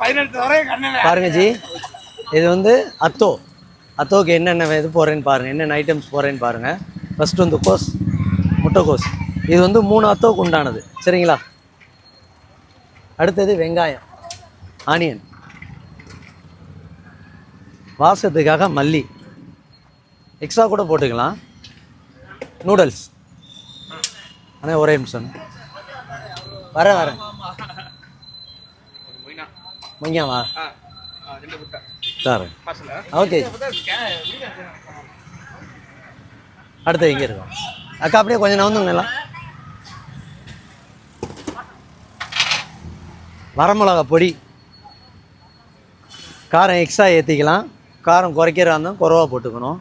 பாருங்க ஜி இது வந்து அத்தோ. அத்தோக்கு என்னென்ன இது போடுறேன்னு பாருங்கள் என்னென்ன ஐட்டம்ஸ் போடுறேன்னு பாருங்கள் ஃபஸ்ட்டு வந்து கோஸ் முட்டைக்கோஸ். இது வந்து மூணு அத்தோக்கு உண்டானது. சரிங்களா? அடுத்தது வெங்காயம் ஆனியன். வாசத்துக்காக மல்லி. எக்ஸ்ட்ரா கூட போட்டுக்கலாம். நூடுல்ஸ் ஆனால் ஒரே நிமிஷம். வரேன் வரேன். மொய்யாவா பாசல ஓகே. அடுத்து எங்கே இருக்கும்? அக்கா அப்படியே கொஞ்சம் நவுந்துங்களா வரமிளகா பொடி. காரம் எக்ஸ்ட்ரா ஏற்றிக்கலாம் காரம் குறைக்கிறா இருந்தால் குறவா போட்டுக்கணும்.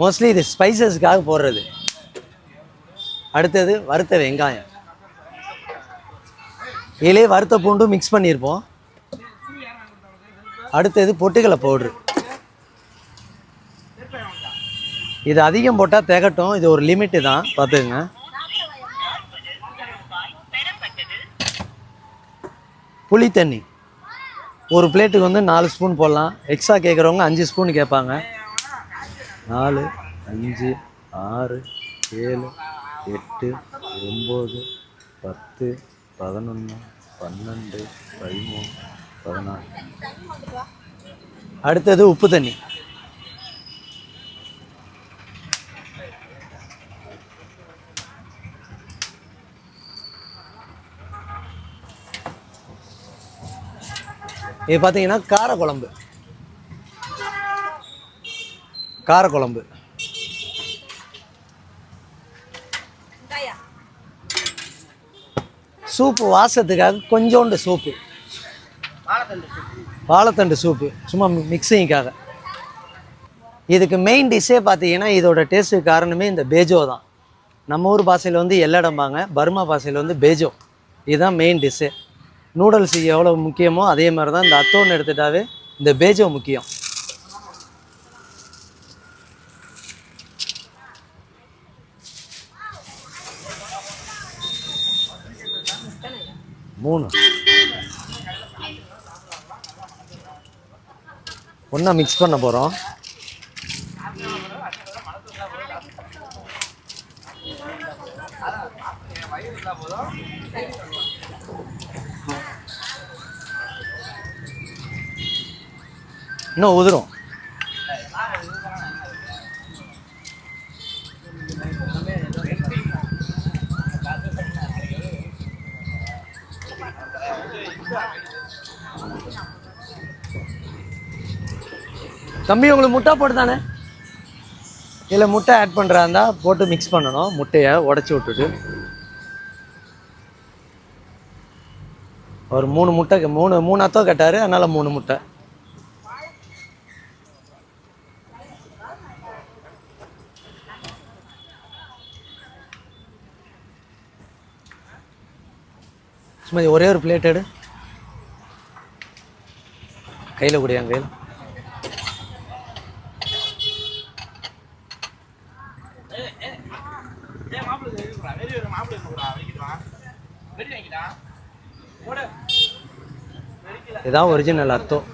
மோஸ்ட்லி இது ஸ்பைசஸ்க்காக போடுறது. அடுத்தது வறுத்த வெங்காயம். இதிலே வறுத்த பூண்டும் மிக்ஸ் பண்ணியிருப்போம். அடுத்தது பொட்டுக்கலை பவுட்ரு இது அதிகம் போட்டால் திகட்டும். இது ஒரு லிமிட்டு தான். பார்த்துக்குங்க. புளி தண்ணி. ஒரு பிளேட்டுக்கு வந்து நாலு ஸ்பூன் போடலாம். எக்ஸ்ட்ரா கேட்குறவங்க அஞ்சு ஸ்பூன் கேட்பாங்க. நாலு அஞ்சு ஆறு ஏழு எட்டு ஒம்பது பத்து பதினொன்று பன்னெண்டு பதிமூணு பதினாலு. அடுத்தது உப்பு தண்ணி. இது பார்த்தீங்கன்னா காரக்குழம்பு காரக்குழம்பு சூப்பு வாசத்துக்காக கொஞ்சோண்டு சூப்பு. வாழைத்தண்டு சூப்பு. சும்மா மிக்சிங்காக இதுக்கு மெயின் டிஷ்ஷே பார்த்தீங்கன்னா இதோட டேஸ்ட்டுக்கு காரணமே இந்த பேஜோ தான். நம்ம ஊர் பாஷையில் வந்து எல்லடம்பாங்க பர்மா பாஷையில் வந்து பேஜோ. இதுதான் மெயின் டிஷ்ஷு நூடுல்ஸ் எவ்வளோ முக்கியமோ அதே மாதிரி தான் இந்த அத்தோன்னு எடுத்துட்டாவே இந்த பேஜோ முக்கியம். மூணு. ஒன்றா மிக்ஸ் பண்ண போகிறோம் இன்னும் உதிரும். தம்பி உங்களுக்கு முட்டை போட்டு தானே இதில் முட்டை ஆட் பண்ணுறா இருந்தால் போட்டு மிக்ஸ் பண்ணணும். முட்டையை உடச்சி விட்டுட்டு. ஒரு மூணு முட்டை மூணு மூணு அத்தோ கேட்டார் அதனால் மூணு முட்டை. சும்மா ஒரே ஒரு பிளேட் எடு. கையில் குடியாங்க கையில். இதான் ஒரிஜினல் அர்த்தம்.